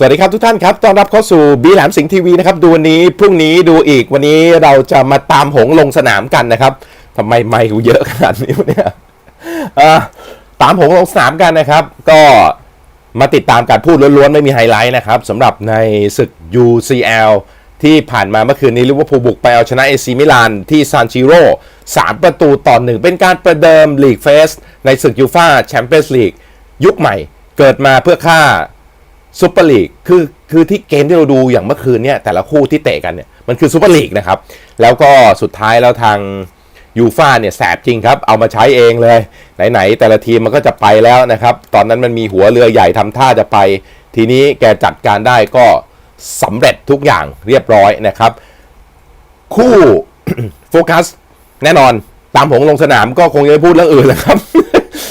สวัสดีครับทุกท่านครับ ต้อนรับเข้าสู่บีแหลมสิงห์ทีวีนะครับ ดูวันนี้พรุ่งนี้ดูอีกวันนี้เราจะมาตามหงลงสนามกันนะครับทำไมไม่กูเยอะขนาดนี้เนี่ยตามหงลงสนามกันนะครับ ก็มาติดตามการพูดล้วนๆ ไม่มีไฮไลท์นะครับสำหรับในศึก UCL ที่ผ่านมาเมื่อคืนนี้ลิเวอร์พูลบุกไปเอาชนะเอซีมิลานที่ซานชิโร่3ประตูต่อหนึ่งเป็นการประเดิมลีกเฟสในศึกยูฟาแชมเปี้ยนส์ลีกยุคใหม่ เกิดมาเพื่อฆ่า ซูเปอร์ลีกคือคือที่เกมที่เราดูอย่างเมื่อคืนเนี่ยแต่ละคู่ที่เตะกันเนี่ยมันคือซูเปอร์ลีกนะครับ แล้วก็สุดท้ายแล้วทางยูฟ่าเนี่ยแสบจริงครับ เอามาใช้เองเลย ไหนๆ แต่ละทีมมันก็จะไปแล้วนะครับ ตอนนั้นมันมีหัวเรือใหญ่ทำท่าจะไป ทีนี้แกจัดการได้ก็สำเร็จทุกอย่างเรียบร้อยนะครับ คู่โฟกัสแน่นอนตามผมลงสนามก็คงจะไม่พูดเรื่องอื่นแล้วครับ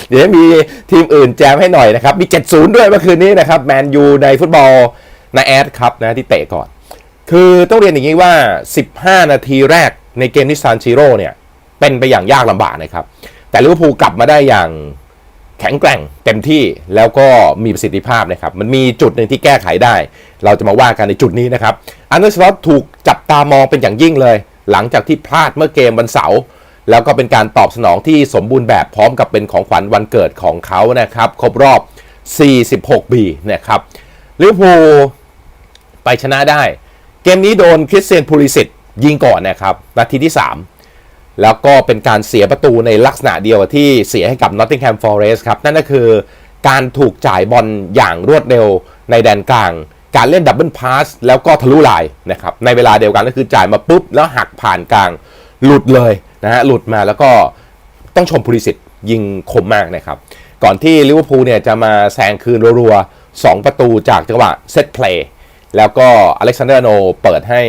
เดี๋ยวมีทีมอื่นแจมให้หน่อยนะครับ มี 7-0 ด้วยเมื่อคืนนี้นะครับแมนยูในฟุตบอลนาแอดครับนะที่เตะก่อน คือต้องเรียนอย่างนี้ว่า 15 นาทีแรกในเกมที่ซานชิโร่เนี่ย เป็นไปอย่างยากลำบากนะครับ แต่ลิเวอร์พูลกลับมาได้อย่างแข็งแกร่งเต็มที่แล้วก็มีประสิทธิภาพนะครับ มันมีจุดหนึ่งที่แก้ไขได้ เราจะมาว่ากันในจุดนี้นะครับอันเดอร์สล็อตถูกจับตามองเป็นอย่างยิ่งเลย หลังจากที่พลาดเมื่อเกมวันเสาร์ แล้วก็เป็นการตอบสนองที่สมบูรณ์แบบพร้อมกับเป็นของขวัญวันเกิดของเขานะครับ ครบรอบ 46 ปีนะครับลิเวอร์พูลไปชนะได้ เกมนี้โดนคริสเตียนพูลิสิตยิงก่อนนะครับ นาทีที่ 3 แล้วก็เป็นการเสียประตูในลักษณะเดียวที่เสียให้กับ Nottingham Forest ครับ นั่นก็คือการถูกจ่ายบอลอย่างรวดเร็วในแดนกลาง การเล่นดับเบิลพาสแล้วก็ทะลุลายนะครับ ในเวลาเดียวกันก็คือจ่ายมาปุ๊บ แล้วหักผ่านกลางหลุดเลย นะฮะหลุดมาแล้วก็ต้องชมพูลิสิตยิงคมมากนะครับ ก่อนที่ลิเวอร์พูลเนี่ยจะมาแซงคืนรัวๆ 2 ประตูจากจังหวะเซตเพลย์แล้วก็อเล็กซานเดอร์โนเปิดให้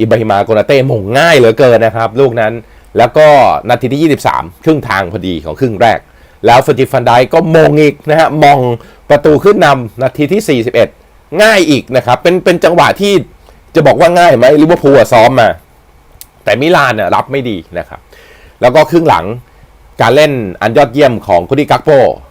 อิบราฮิมาโกนาเต้มงง่ายเหลือเกินนะครับ ลูกนั้นแล้วก็นาทีที่ 23 ครึ่งทางพอดีของครึ่งแรก แล้วฟอร์จิฟันไดก็มงอีกนะฮะมองประตูขึ้นนำนาทีที่ 41 ง่ายอีกนะครับ เป็นเป็นจังหวะที่จะบอกว่าง่ายไหมลิเวอร์พูลซ้อมมา แต่มิลานน่ะรับไม่ดีนะครับ แล้วก็ครึ่งหลังการเล่นอันยอดเยี่ยมของคุดิกักโป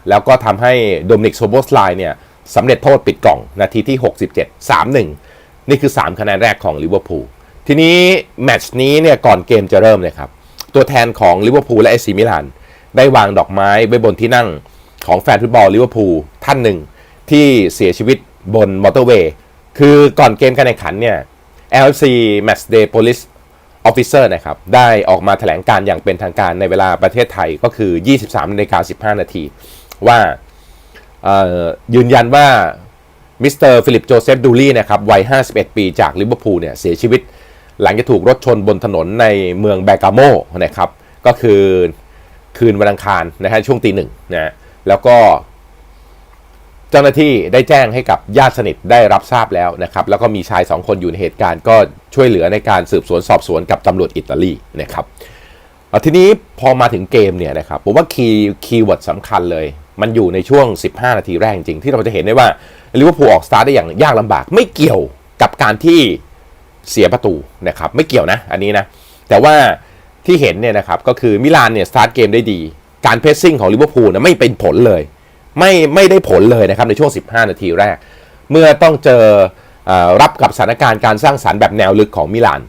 แล้วก็ทำให้โดมินิกโซโบสไลเนี่ยสำเร็จโทษปิดกล่องนาทีที่ 67 3-1 นี่คือ 3 คะแนนแรกของลิเวอร์พูลทีนี้แมตช์นี้เนี่ยก่อนเกมจะเริ่มเลยครับตัวแทนของลิเวอร์พูลและเอซีมิลานได้วางดอกไม้ไว้บนที่นั่งของแฟนฟุตบอลลิเวอร์พูลท่านหนึ่ง ที่เสียชีวิตบนมอเตอร์เวย์ คือก่อนเกมการแข่งขันเนี่ย LFC Matchday Police Officer นะครับได้ออกมาแถลงการอย่างเป็นทางการในเวลาประเทศไทยก็คือ 23นาฬิกา15 นาทีว่ายืนยันว่ามิสเตอร์ฟิลิปโจเซฟดูลี่นะครับวัย 51 ปีจากลิเวอร์พูลเนี่ยเสียชีวิต หลังจากถูกรถชนบนถนนในเมืองแบกาโมนะครับก็คือคืนวันอังคารนะฮะช่วงตีหนึ่งนะฮะแล้วก็ เจ้าหน้าที่ได้แจ้งให้กับญาติสนิทได้รับทราบแล้วนะครับ แล้วก็มีชายสองคนอยู่ในเหตุการณ์ก็ช่วยเหลือในการสืบสวนสอบสวนกับตำรวจอิตาลีนะครับทีนี้พอมาถึงเกมเนี่ยนะครับผมว่าคีย์คีย์เวิร์ดสำคัญเลย มันอยู่ในช่วง 15 นาทีแรกจริงๆที่เราจะเห็นได้ว่าลิเวอร์พูลออกสตาร์ทได้อย่างยากลำบาก ไม่เกี่ยวกับการที่เสียประตูนะครับไม่เกี่ยวนะอันนี้นะแต่ว่าที่เห็นเนี่ยนะครับก็คือมิลานเนี่ยสตาร์ทเกมได้ดี การเพรสซิ่งของลิเวอร์พูลนี่ยไม่เป็นผลเลย ไม่ไม่ได้ผลเลยนะครับในช่วง 15 นาทีแรก เมื่อต้องเจออรับกับสถานการณ์การสร้างสรรค์แบบแนวลึกของมิลาน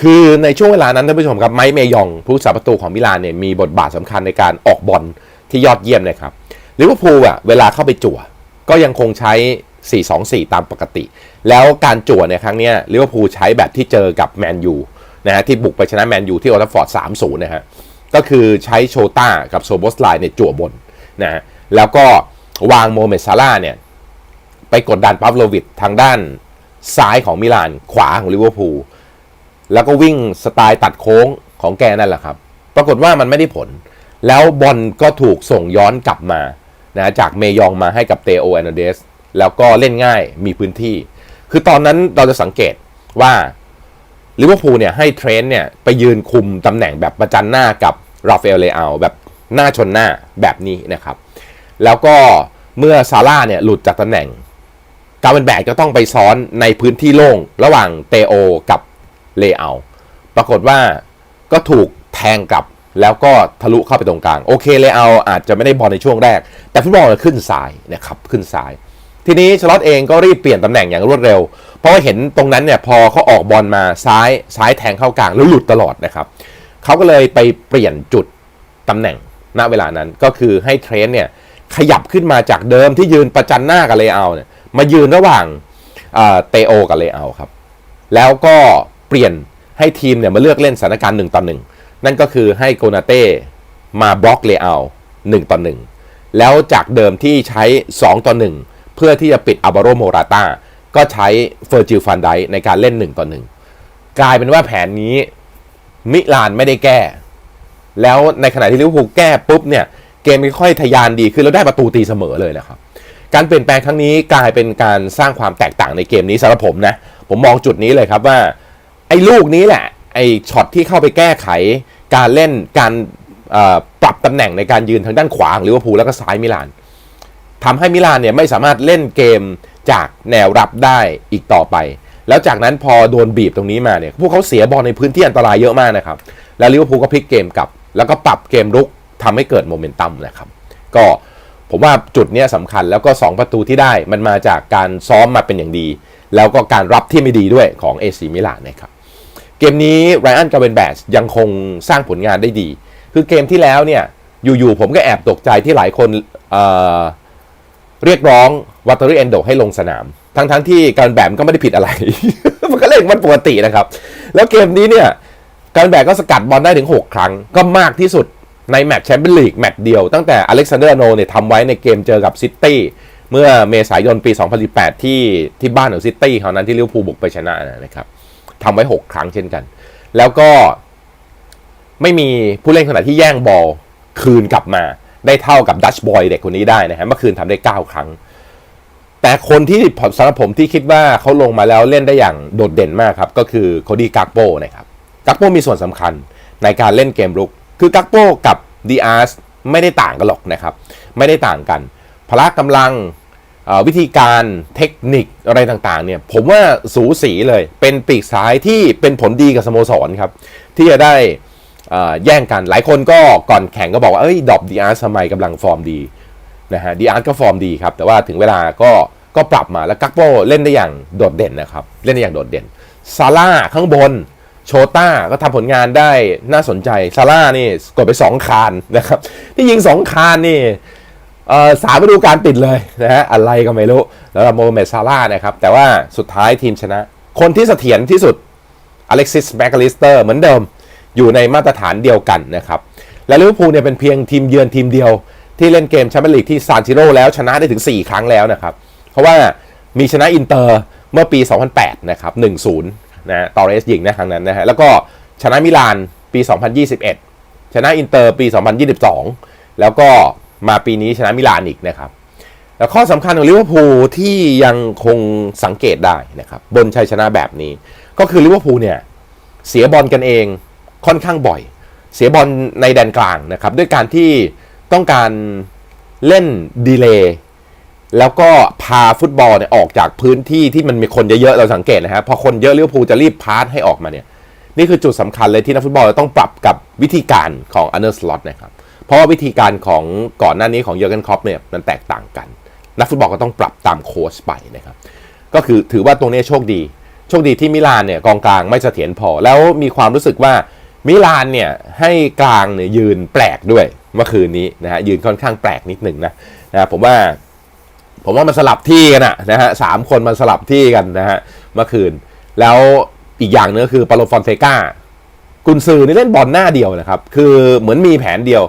คือในช่วงเวลานั้นท่านผู้ชมครับไมค์เมยองผู้รักษาประตูของมิลานเนี่ยมีบทบาทสำคัญในการออกบอลที่ยอดเยี่ยมนะครับลิเวอร์พูลอะเวลาเข้าไปจั่ว ก็ยังคงใช้ 4-2-4 ตามปกติ แล้วการจั่วในครั้งนี้ลิเวอร์พูลใช้แบบที่เจอกับแมนยูนะฮะที่บุกไปชนะแมนยูที่โอลด์ฟอร์ด3-0นะฮะก็คือใช้โชต้ากับโซโบสไลน์เนี่ยจั่วบนนะฮะ แล้วก็วางโมเมดซาร่าเนี่ย ไปกดดันปาฟโลวิดทางด้านซ้ายของมิลาน ขวาของลิเวอร์พูลแล้วก็วิ่งสไตล์ตัดโค้งของแกนั่นแหละครับ ปรากฏว่ามันไม่ได้ผล แล้วบอลก็ถูกส่งย้อนกลับมานะจากเมยองมาให้กับเตโอแอนเดสแล้วก็เล่นง่ายมีพื้นที่ คือตอนนั้นเราจะสังเกตว่าลิเวอร์พูลเนี่ยให้เทรนเนี่ยไปยืนคุมตำแหน่งแบบประจันหน้ากับราฟาเอลเลอาแบบหน้าชนหน้าแบบนี้นะครับ แล้วก็เมื่อซาร่าเนี่ยหลุดจากตำแหน่งการเป็นแบกจะต้องไปซ้อนในพื้นที่โล่งระหว่างเตโอกับเลอาปรากฏว่าก็ถูกแทงกลับแล้วก็ทะลุเข้าไปตรงกลาง โอเคเลอาอาจจะไม่ได้บอลในช่วงแรก แต่ฟุตบอลขึ้นซ้ายนะครับขึ้นซ้ายททีนี้ชลอตเองก็รีบเปลี่ยนตำแหน่งอย่างรวดเร็ว เพราะว่าเห็นตรงนั้นเนี่ยพอเขาออกบอลมาซ้ายซ้ายแทงเข้ากลางแล้วหลุดตลอดนะครับเขาก็เลยไปเปลี่ยนจุดตำแหน่งณเวลานั้นก็คือให้เทรนต์เนี่ย ขยับขึ้นมาจากเดิมที่ยืนประจันหน้ากับเลอาเนี่ยมายืนระหว่างเตโอกับเลอาครับ แล้วก็เปลี่ยนให้ทีมเนี่ยมาเลือกเล่นสถานการณ์หนึ่งต่อหนึ่งนั่นก็คือให้โกนาเต้มาบล็อกเลอาหนึ่งต่อหนึ่งแล้วจากเดิมที่ใช้ 2 ต่อ 1 เพื่อที่จะปิดอัลบาโรโมราตาก็ใช้เฟอร์จิลฟันไดในการเล่น 1 ต่อ 1 กลายเป็นว่าแผนนี้มิลานไม่ได้แก้ แล้วในขณะที่ลิเวอร์พูลแก้ปุ๊บเนี่ย กมค่อยทะยานดีขึ้นแล้วได้ประตูตีเสมอเลยนะครับการเปลี่ยนแปลงครั้งนี้กลายเป็นการสร้างความแตกต่างในเกมนี้สำหรับผมนะผมมองจุดนี้เลยครับว่า ไอ้ลูกนี้แหละไอ้ช็อตที่เข้าไปแก้ไข การเล่นการปรับตำแหน่งในการยืนทางด้านขวาของลิเวอร์พูลแล้วก็ซ้ายมิลานทำให้มิลานเนี่ยไม่สามารถเล่นเกมจากแนวรับได้อีกต่อไป แล้วจากนั้นพอโดนบีบตรงนี้มาเนี่ยพวกเขาเสียบอลในพื้นที่อันตรายเยอะมากนะครับแล้วลิเวอร์พูลก็พลิกเกมกลับ แล้วก็ปรับเกมรุก ทำให้เกิดโมเมนตัมนะครับ ก็ผมว่าจุดนี้สำคัญแล้วก็ 2 ประตูที่ได้มันมาจากการซ้อมมาเป็นอย่างดี แล้วก็การรับที่ไม่ดีด้วยของเอซีมิลานนะครับ เกมนี้ไรอันกาเวนแบชยังคงสร้างผลงานได้ดี คือเกมที่แล้วเนี่ยอยู่ๆผมก็แอบตกใจที่หลายคนเเรียกร้องวัตเตอรี่เอนโดให้ลงสนาม ทั้งๆที่การแบบก็ไม่ได้ผิดอะไร มันก็เล่นมันปกตินะครับ แล้วเกมนี้เนี่ยการแบกก็สกัดบอลได้ถึง 6 ครั้งก็มากที่สุด ในแมตช์แชมเปี้ยนลีกแมตช์เดียวตั้งแต่อเล็กซานเดอร์โนเนี่ยทำไว้ในเกมเจอกับซิตี้เมื่อเมษายนปี 2018 ที่ที่บ้านของซิตี้คราวนั้นที่ลิเวอร์พูลบุกไปชนะนะครับทำไว้ 6 ครั้งเช่นกัน แล้วก็ไม่มีผู้เล่นขนาดที่แย่งบอลคืนกลับมาได้เท่ากับดัชบอยเด็กคนนี้ได้นะฮะเมื่อคืนทำได้ 9 ครั้ง แต่คนที่สำหรับผมที่คิดว่าเขาลงมาแล้วเล่นได้อย่างโดดเด่นมากครับ ก็คือโคดี้กักโปนะครับกักโปมีส่วนสำคัญในการเล่นเกมรุก คือกักโปกับดีอาร์สไม่ได้ต่างกันหรอกนะครับ ไม่ได้ต่างกัน พละกำลังวิธีการเทคนิคอะไรต่างๆเนี่ยผมว่าสูสีเลยเป็นปีกซ้ายที่เป็นผลดีกับสโมสรครับ ที่จะได้แย่งกันหลายคนก็ก่อนแข่งก็บอกว่าเอ้ยดอบดีอาร์สทำไมกำลังฟอร์มดีนะฮะดีอาร์ก็ฟอร์มดีครับ แต่ว่าถึงเวลาก็ก็ปรับมาแล้วกักโปเล่นได้อย่างโดดเด่นนะครับ เล่นได้อย่างโดดเด่นซาร่าข้างบน โชต้าก็ทำผลงานได้น่าสนใจซาร่านี่กดไป 2 คานนะครับ ที่ยิง 2 คานนี่เอ่อสามฤดูกาลติดเลยนะฮะอะไรก็ไม่รู้แล้วโมเมดซาร่านะครับ แต่ว่าสุดท้ายทีมชนะ คนที่เสถียรที่สุดอเล็กซิสแมคลิสเตอร์เหมือนเดิมอยู่ในมาตรฐานเดียวกันนะครับ และลิเวอร์พูลเนี่ยเป็นเพียงทีมเยือนทีมเดียว ที่เล่นเกมแชมเปี้ยนลีกที่ซานซิโร่แล้วชนะได้ถึง 4 ครั้งแล้วนะครับ เพราะว่ามีชนะอินเตอร์เมื่อปี 2008 นะครับ 1-0 นะตอเรสยิงนะครั้งนั้นนะฮะแล้วก็ชนะมิลานปี 2021 ชนะอินเตอร์ปี 2022 แล้วก็มาปีนี้ชนะมิลานอีกนะครับ แล้วข้อสำคัญของลิเวอร์พูลที่ยังคงสังเกตได้นะครับบนชัยชนะแบบนี้ ก็คือลิเวอร์พูลเนี่ยเสียบอลกันเองค่อนข้างบ่อย เสียบอลในแดนกลางนะครับด้วยการที่ต้องการเล่นดีเลย์ แล้วก็พาฟุตบอลเนี่ยออกจากพื้นที่ที่มันมีคนเยอะๆเราสังเกตนะฮะพอคนเยอะลิเวอร์พูลจะรีบพาสให้ออกมาเนี่ยนี่คือจุดสำคัญเลยที่นักฟุตบอลจะต้องปรับกับวิธีการของอันเดอร์สล็อตนะครับเพราะว่าวิธีการของก่อนหน้านี้ของเยอร์เกนครอปเนี่ยมันแตกต่างกัน นักฟุตบอลก็ต้องปรับตามโค้ชไปนะครับก็คือถือว่าตรงนี้โชคดี โชคดีที่มิลานเนี่ยกองกลางไม่เสถียรพอ แล้วมีความรู้สึกว่ามิลานเนี่ยให้กลางเนี่ยยืนแปลกด้วยเมื่อคืนนี้นะฮะยืนค่อนข้างแปลกนิดหนึ่งนะนะผมว่า ผมว่ามันสลับที่กันอะนะฮะสามคนมันสลับที่กันนะฮะเมื่อคืน แล้วอีกอย่างนึงก็คือปาโลฟอนเซกากุนซือนี่เล่นบอลหน้าเดียวนะครับ คือเหมือนมีแผนเดียว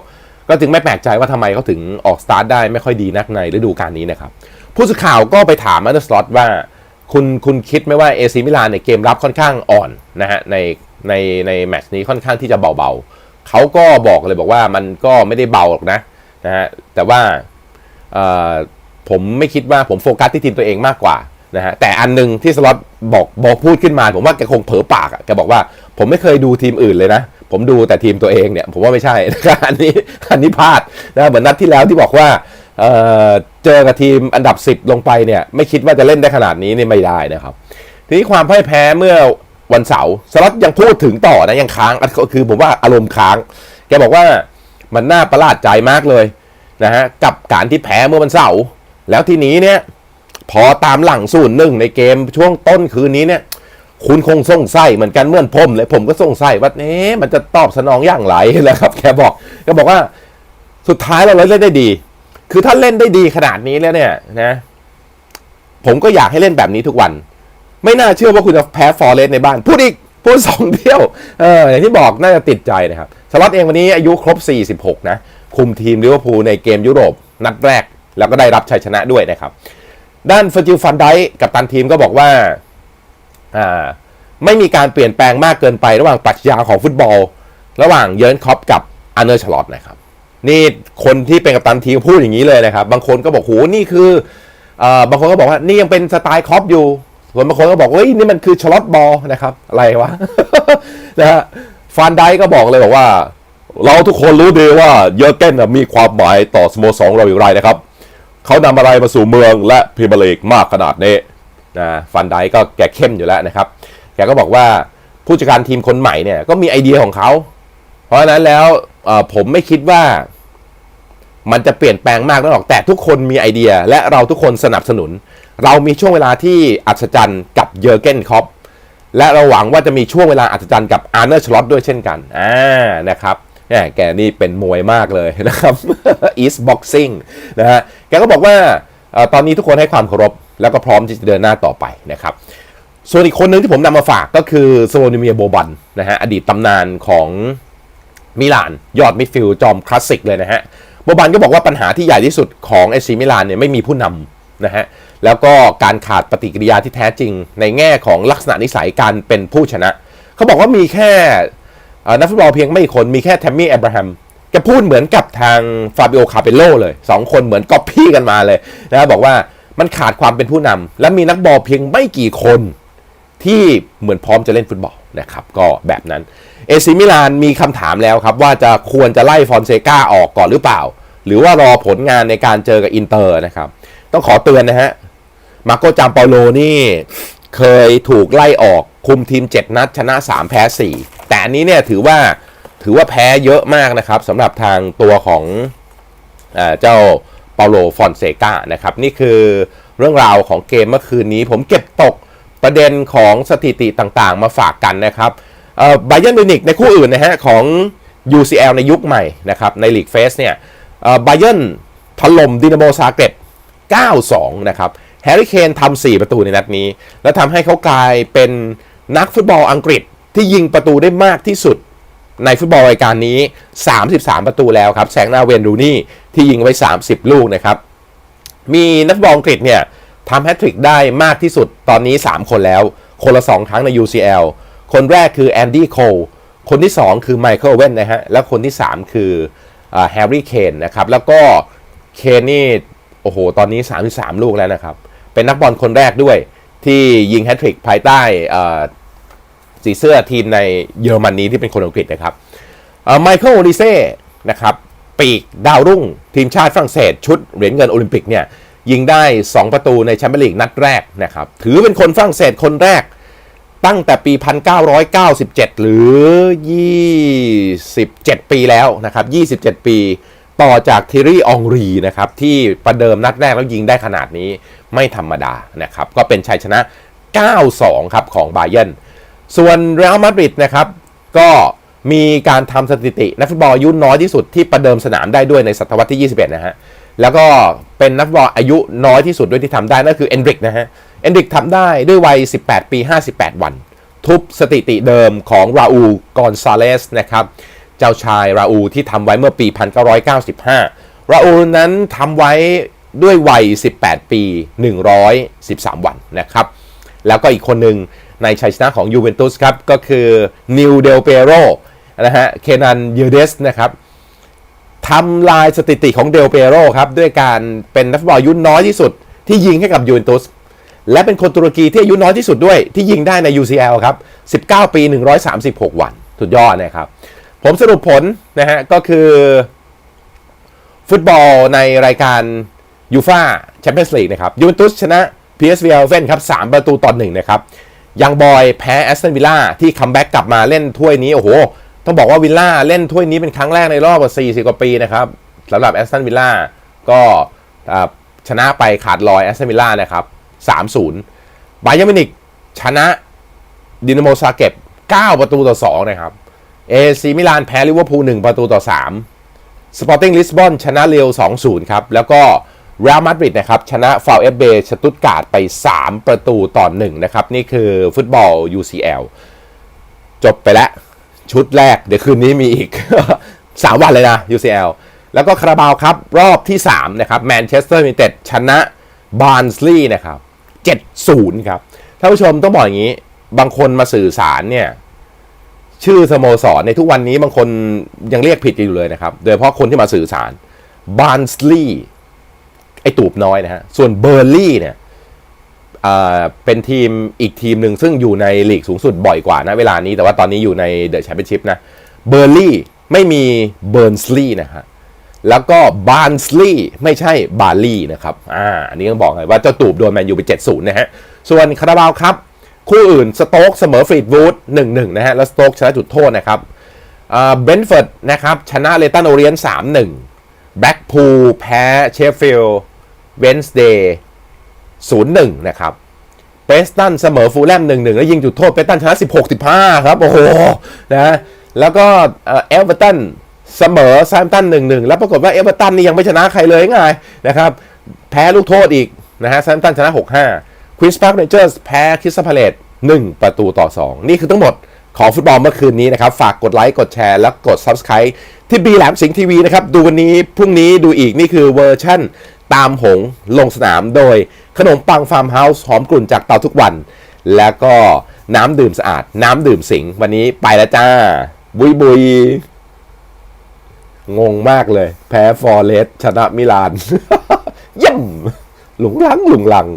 ก็จึงไม่แปลกใจว่าทำไมเขาถึงออกสตาร์ทได้ไม่ค่อยดีนักในฤดูกาลนี้นะครับ ผู้สื่อข่าวก็ไปถามอันเดอร์สล็อตว่า คุณคุณคิดไหมว่าเอซีมิลานเนี่ยเกมรับค่อนข้างอ่อนนะฮะในในในแมตช์นี้ค่อนข้างที่จะเบาๆเขาก็บอกเลยบอกว่ามันก็ไม่ได้เบาหรอกนะนะฮะแต่ว่าเอ่อ ผมไม่คิดว่าผมโฟกัสที่ทีมตัวเองมากกว่านะฮะแต่อันหนึงที่สล็อตบอกบอกพูดขึ้นมา ผมว่าแกคงเผลอปากอะแกบอกว่าผมไม่เคยดูทีมอื่นเลยนะ ผมดูแต่ทีมตัวเองเนี่ย ผมว่าไม่ใช่นะครับอันนี้อันนี้พลาดนะเหมือนนัดที่แล้วที่บอกว่าเเจอกับทีมอันดับ 10 ลงไปเนี่ย ไม่คิดว่าจะเล่นได้ขนาดนี้นี่ไม่ได้นะครับ ทีนี้ความพ่ายแพ้เมื่อวันเสาร์สล็อตยังพูดถึงต่อนะยังค้างก็คือผมว่าอารมณ์ค้าง แกบอกว่ามันน่าประหลาดใจมากเลยนะฮะกับการที่แพ้เมื่อวันเสาร์ แล้วทีนี้เนี่ย พอตามหลังศูนย์หนึ่งในเกมช่วงต้นคืนนี้เนี่ย คุณคงสงสัยเหมือนกันเหมื่อนผมเลยผมก็สงสัยว่าเอ๊ะมันจะตอบสนองอย่างไรนะครับแกบอกก็บอกว่าสุดท้ายเราเล่นได้ดี คือถ้าเล่นได้ดีขนาดนี้แล้วเนี่ยนะ ผมก็อยากให้เล่นแบบนี้ทุกวัน ไม่น่าเชื่อว่าคุณจะแพ้ฟอร์เรสในบ้าน พูดอีกพูดสองเที่ยวเอออย่างที่บอกน่าจะติดใจนะครับสล็อตเองวันนี้อายุครบ 46 นะ คุมทีมลิเวอร์พูลในเกมยุโรป นัดแรก แล้วก็ได้รับชัยชนะด้วยนะครับ ด้านเฟอร์จิลฟันไดกับตันทีมก็บอกว่าอ่าไม่มีการเปลี่ยนแปลงมากเกินไประหว่างปรัชญาของฟุตบอล ระหว่างเยิร์นคอปกับอันเนอร์ชลอตนะครับนี่คนที่เป็นกัปตันทีมพูดอย่างนี้เลยนะครับ บางคนก็บอกโหนี่คืออบางคนก็บอกว่านี่ยังเป็นสไตล์คอปอยู่ ส่วนบางคนก็บอกเฮ้ยนี่มันคือชลอตบอลนะครับ อะไรวะนะฮะฟันไดก็บอกเลยบอกว่า เราทุกคนรู้ดีว่าเยอร์เกนน่ะมีความหมายต่อสโมสรเราอยู่ไรนะครับ เขานำอะไรมาสู่เมืองและพรีเมียร์ลีกมากขนาดนี้นะฟันไดก็แกเข้มอยู่แล้วนะครับ แกก็บอกว่าผู้จัดการทีมคนใหม่เนี่ยก็มีไอเดียของเขา เพราะฉะนั้นแล้วผมไม่คิดว่ามันจะเปลี่ยนแปลงมากนักหรอกแต่ทุกคนมีไอเดีย และเราทุกคนสนับสนุน เรามีช่วงเวลาที่อัศจรรย์กับเยอร์เกนคอปและเราหวังว่าจะมีช่วงเวลาอัศจรรย์กับอาร์เนอร์ชลอตด้วยเช่นกันอ่านะครับ แหมแกนี่เป็นมวยมากเลยนะครับ East Boxing นะฮะ แกก็บอกว่าตอนนี้ทุกคนให้ความเคารพ แล้วก็พร้อมที่จะเดินหน้าต่อไปนะครับ ส่วนอีกคนหนึ่งที่ผมนำมาฝากก็คือโซนิเมียโบบันนะฮะ อดีตตำนานของมิลาน ยอดมิดฟิลด์จอมคลาสสิกเลยนะฮะ โบบันก็บอกว่าปัญหาที่ใหญ่ที่สุดของเอซีมิลานเนี่ยไม่มีผู้นำนะฮะ แล้วก็การขาดปฏิกิริยาที่แท้จริง ในแง่ของลักษณะนิสัยการเป็นผู้ชนะ เขาบอกว่ามีแค่ นักฟุตบอลเพียงไม่คนมีแค่แทมมี่แอบราฮัมแกพูดเหมือนกับทางฟาบิโอคาเปโลเลยสองคนเหมือนก๊อปปี้กันมาเลยนะบอกว่ามันขาดความเป็นผู้นำและมีนักบอลเพียงไม่กี่คนที่เหมือนพร้อมจะเล่นฟุตบอลนะครับ ก็แบบนั้นเอซิมิลานมีคำถามแล้วครับ ว่าจะควรจะไล่ฟอนเซกาออกก่อนหรือเปล่า หรือว่ารอผลงานในการเจอกับอินเตอร์นะครับ ต้องขอเตือนนะฮะมาโกจามเปาโลนี่เคยถูกไล่ออก คุมทีม 7 นัดชนะ 3 แพ้ 4 แต่อันนี้เนี่ยถือว่าถือว่าแพ้เยอะมากนะครับสำหรับทางตัวของเอเจ้าเปาโลฟอนเซกานะครับ นี่คือเรื่องราวของเกมเมื่อคืนนี้ ผมเก็บตกประเด็นของสถิติต่างๆ มาฝากกันนะครับไบเยนมิวนิกในคู่อื่นนะฮะของ UCL ในยุคใหม่นะครับในลีกเฟสเนี่ยไบเยนถล่มดินาโมซาเกร็บ9-2 นะครับแฮร์รี่เคนทำ4ประตูในนัดนี้ แล้วทำให้เขากลายเป็น นักฟุตบอลอังกฤษที่ยิงประตูได้มากที่สุด ในฟุตบอลรายการนี้ 33 ประตูแล้วครับแซงหน้าเวนรูนี่ที่ยิงไว้ 30 ลูกนะครับ มีนักฟุตบอลอังกฤษเนี่ยทำแฮตทริกได้มากที่สุดตอนนี้ 3 คนแล้ว คนละ 2 ครั้งใน UCL คนแรกคือแอนดี้โคลคนที่ 2 คือไมเคิลเวนนะฮะ แล้วคนที่ 3 คือแฮร์รี่เคนนะครับ แล้วก็เคนนี่ โอ้โห ตอนนี้ 33 ลูกแล้วนะครับ เป็นนักบอลคนแรกด้วยที่ยิงแฮตทริกภายใต้อ่อ สีเสื้อทีมในเยอรมนีที่เป็นคนอังกฤษนะครับไมเคิลโอลิเซ่นะครับปีกดาวรุ่ง ทีมชาติฝรั่งเศส ชุดเหรียญเงินโอลิมปิกเนี่ยยิงได้ 2 ประตูในแชมเปี้ยนลีกนัดแรกนะครับถือเป็นคนฝรั่งเศสคนแรก ตั้งแต่ปี 1997 หรือ 27 ปีแล้วนะครับ 27 ปีต่อจากทีรี่อองรีนะครับที่ประเดิมนัดแรกแล้วยิงได้ขนาดนี้ไม่ธรรมดานะครับก็เป็นชัยชนะ 9-2 ครับของบาเยน ส่วนเรอัลมาดริดนะครับ ก็มีการทำสถิติ นักฟุตบอลอายุน้อยที่สุดที่ประเดิมสนามได้ด้วยในศตวรรษที่ 21 นะฮะ แล้วก็เป็นนักฟุตบอลอายุน้อยที่สุดด้วยที่ทำได้นั่นคือเอนดริกนะฮะ เอนดริกทำได้ด้วยวัย 18 ปี 58 วัน ทุบสถิติเดิมของราอูกอนซาเลสนะครับ เจ้าชายราอูที่ทำไว้เมื่อปี 1995 ราอูนั้นทำไว้ด้วยวัย 18 ปี 113 วันนะครับ แล้วก็อีกคนหนึ่ง ในชัยชนะของยูเวนตุสครับ ก็คือนิวเดลเปโรนะฮะ เคนันยูเดสนะครับทำลายสถิติของเดลเปโรครับ ด้วยการเป็นนักฟุตบอลอายุน้อยที่สุด ที่ยิงให้กับยูเวนตุสและเป็นคนตุรกีที่อายุน้อยที่สุดด้วย ที่ยิงได้ใน UCL ครับ 19 ปี 136 วัน สุดยอดนะครับ ผมสรุปผลนะฮะ ก็คือ ฟุตบอลในรายการยูฟาแชมเปี้ยนส์ลีกนะครับยูเวนตุสชนะ PSV เอลเวนครับ 3 ประตูต่อหนึ่งนะครับ ยังบอยแพ้แอสตันวิลล่าที่คัมแบ็กกลับมาเล่นถ้วยนี้ โอ้โห ต้องบอกว่าวิลล่าเล่นถ้วยนี้เป็นครั้งแรกในรอบกว่า40กว่าปีนะครับสำหรับแอสตันวิลล่าก็ชนะไปขาดลอยแอสตันวิลล่านะครับ3-0บาเยร์มินิกชนะดินาโมซาเก็บ9 ประตูต่อ 2 นะครับเอซีมิลานแพ้ลิเวอร์พูล1ประตูต่อ 3สปอร์ติ้งลิสบอนชนะเรียว2-0 ครับ แล้วก็ เรอัลมาดริดนะครับชนะฟาวเอฟเบสตุตการ์ดไป 3 ประตูต่อ1นะครับ นี่คือฟุตบอล UCL จบไปแล้วชุดแรก เดี๋ยวคืนนี้มีอีก 3 วันเลยนะ UCL แล้วก็คาราบาวครับ รอบที่ 3 นะครับแมนเชสเตอร์ยูไนเต็ดชนะบาร์นสลีย์นะครับ 7-0 ครับท่านผู้ชมต้องบอกอย่างนี้ บางคนมาสื่อสารเนี่ยชื่อสโมสรในทุกวันนี้บางคนยังเรียกผิดกันอยู่เลยนะครับ โดยเฉพาะคนที่มาสื่อสารบาร์นสลีย์ ไอตูบน้อยนะฮะ ส่วนเบอร์ลี่เนี่ยเป็นทีมอีกทีมหนึ่งซึ่งอยู่ในลีกสูงสุดบ่อยกว่านะเวลานี้แต่ว่าตอนนี้อยู่ในเดอะแชมเปี้ยนชิพนะเบอร์ลี่ไม่มีเบิร์นสลีย์นะฮะแล้วก็บาร์นสลีย์ไม่ใช่บาร์ลี่นะครับอ่าอันนี้ต้องบอกเลยว่าเจ้าตูบโดนแมนยูไป 7-0 นะฮะ ส่วนคาราบาวครับ คู่อื่นสโต๊กเสมอฟรีดวูด1-1 นะฮะ แล้วสโต๊กชนะจุดโทษนะครับอ่าเบนฟอร์ดนะครับ ชนะเลตันโอเรียน3-1แบ็กพูลแพ้เชฟฟิลด์ เวนส์เดย์0-1นะครับเปสตันเสมอฟูลแลม1 1แล้วยิงจุดโทษเปสตันชนะ16 15ครับ โอ้โหนะแล้วก็เอ่อเวอร์ตันเสมอแซมตัน1 1แล้วปรากฏว่าเอเวอร์ตันนี่ยังไม่ชนะใครเลยไงนะครับแพ้ลูกโทษอีกนะฮะแซมตันชนะ6 5ควิสพาร์คเรนเจอร์สแพ้คริสซัพพาเลต1ประตูต่อ2นี่คือทั้งหมดของฟุตบอลเมื่อคืนนี้นะครับ ฝากกดไลค์ กดแชร์ แล้วกด Subscribe ที่บีแหลมสิงห์ทีวีนะครับ ดูวันนี้ พรุ่งนี้ดูอีกนี่คือเวอร์ชั่น ตามหงลงสนามโดยขนมปังฟาร์มเฮาส์หอมกลุ่นจากเตาทุกวัน แล้วก็น้ำดื่มสะอาด น้ำดื่มสิง วันนี้ไปแล้วจ้า บุยบุย งงมากเลย แพ้ฟอร์เรสต์ชนะมิลาน ย่ำหลุงลังหลุงลัง